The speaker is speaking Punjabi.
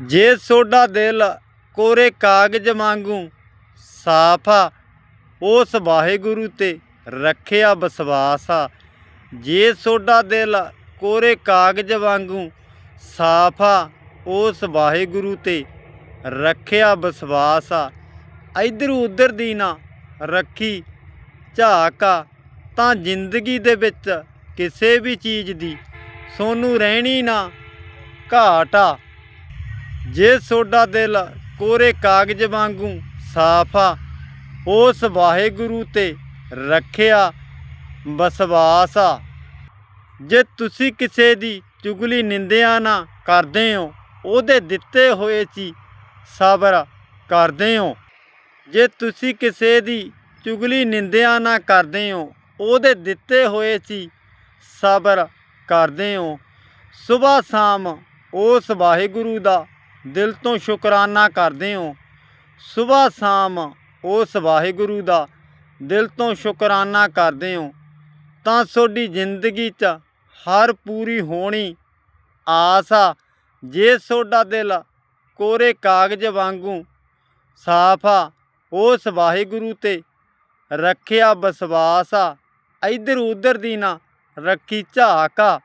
ਜੇ ਸੋਡਾ ਦਿਲ ਕੋਰੇ ਕਾਗਜ਼ ਵਾਂਗੂ ਸਾਫ਼ ਆ, ਉਸ ਵਾਹਿਗੁਰੂ ਤੇ ਰੱਖਿਆ ਵਿਸ਼ਵਾਸ ਆ। ਜੇ ਸੋਡਾ ਦਿਲ ਕੋਰੇ ਕਾਗਜ਼ ਵਾਂਗੂ ਸਾਫ਼ ਆ, ਉਸ ਵਾਹਿਗੁਰੂ ਤੇ ਰੱਖਿਆ ਵਿਸ਼ਵਾਸ ਆ। ਇਧਰ ਉਧਰ ਦੀ ਨਾ ਰੱਖੀ ਝਾਕ ਆ, ਤਾਂ ਜ਼ਿੰਦਗੀ ਦੇ ਵਿੱਚ ਕਿਸੇ ਵੀ ਚੀਜ਼ ਦੀ ਸੋਨੂੰ ਰਹਿਣੀ ਨਾ ਘਾਟ ਆ। ਜੇ ਸੋਡਾ ਦਿਲ ਕੋਰੇ ਕਾਗਜ਼ ਵਾਂਗੂ ਸਾਫ਼ ਆ ਉਸ ਵਾਹਿਗੁਰੂ ਤੇ ਰੱਖਿਆ ਵਿਸ਼ਵਾਸ ਆ। ਜੇ ਤੁਸੀਂ ਕਿਸੇ ਦੀ ਚੁਗਲੀ ਨਿੰਦਿਆ ਨਾ ਕਰਦੇ ਹੋ, ਉਹਦੇ ਦਿੱਤੇ ਹੋਏ ਸੀ ਸਬਰ ਕਰਦੇ ਹੋ। ਜੇ ਤੁਸੀਂ ਕਿਸੇ ਦੀ ਚੁਗਲੀ ਨਿੰਦਿਆ ਨਾ ਕਰਦੇ ਹੋ, ਉਹਦੇ ਦਿੱਤੇ ਹੋਏ ਸੀ ਸਬਰ ਕਰਦੇ ਹੋ। ਸਵੇਰ ਸ਼ਾਮ ਉਸ ਵਾਹਿਗੁਰੂ ਦਾ ਦਿਲ ਤੋਂ ਸ਼ੁਕਰਾਨਾ ਕਰਦੇ ਹੋ। ਸਵੇਰ ਸ਼ਾਮ ਉਸ ਵਾਹਿਗੁਰੂ ਦਾ ਦਿਲ ਤੋਂ ਸ਼ੁਕਰਾਨਾ ਕਰਦੇ ਹੋ। ਤਾਂ ਤੁਹਾਡੀ ਜ਼ਿੰਦਗੀ 'ਚ ਹਰ ਪੂਰੀ ਹੋਣੀ ਆਸ ਆ। ਜੇ ਤੁਹਾਡਾ ਦਿਲ ਕੋਰੇ ਕਾਗਜ਼ ਵਾਂਗੂ ਸਾਫ਼ ਆ, ਉਸ ਵਾਹਿਗੁਰੂ ਤੇ ਰੱਖਿਆ ਵਿਸ਼ਵਾਸ ਆ। ਇਧਰ ਉਧਰ ਦੀ ਨਾ ਰੱਖੀ ਝਾਕ ਆ।